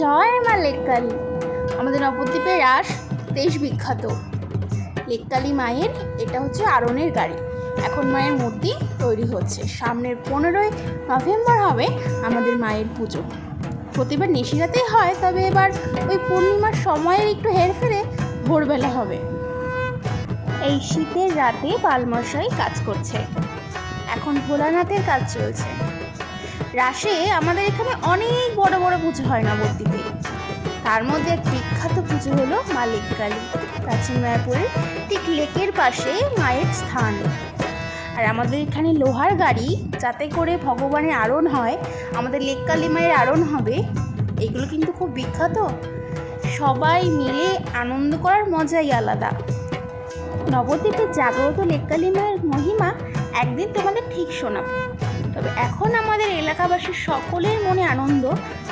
জয় মা লেককালী। আমাদের নবদ্বীপের রাস দেশ বিখ্যাত। লেককালী মায়ের, এটা হচ্ছে আরনের গাড়ি। এখন মায়ের মূর্তি তৈরি হচ্ছে। সামনের পনেরোই নভেম্বর হবে আমাদের মায়ের পুজো। প্রতিবার নিশিরাতেই হয়, তবে এবার ওই পূর্ণিমার সময়ের একটু হেরফেরে ভোরবেলা হবে। এই শীতের রাতে পালমশাই কাজ করছে। এখন ভোলানাথের কাজ চলছে। রাসে আমাদের এখানে অনেক বড় বড় পুজো হয় নবদ্বীপে। তার মধ্যে এক বিখ্যাত পুজো হলো মা লেককালী প্রাচীন মায়াপুরের ঠিক লেকের পাশে মায়ের স্থান। আর আমাদের এখানে লোহার গাড়ি, যাতে করে ভগবানের আরণ হয়, আমাদের লেক লেককালী মায়ের আরণ হবে, এগুলো কিন্তু খুব বিখ্যাত। সবাই মিলে আনন্দ করার মজাই আলাদা। নবদ্বীপের জাগ্রত লেককালী মায়ের মহিমা একদিন তোমাদের ঠিক শোনাবো। তবে এখন আমাদের এলাকাবাসীর সকলের মনে আনন্দ,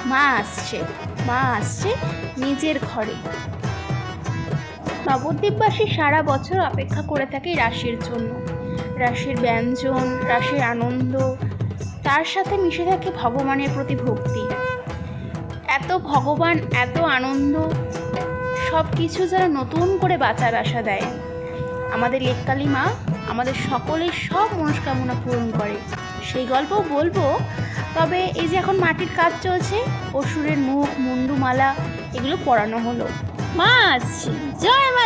মা আসছে মা আসছে নিজের ঘরে। নবদ্বীপবাসী সারা বছর অপেক্ষা করে থাকে রাসের জন্য। রাসের ব্যঞ্জন রাসের আনন্দ, তার সাথে মিশে থাকে ভগবানের প্রতি ভক্তি। এত ভগবান, এত আনন্দ সব কিছু যেন নতুন করে বাঁচার আশা দেয়। আমাদের লেককালী মা আমাদের সকলের সব মনস্কামনা পূরণ করে। সেই গল্প বলব। তবে এই যে এখন মাটির কাজ চলছে অসুরের মুখ মুন্ডু মালা এগুলো পরানো হলো। মা আসছি জয় মা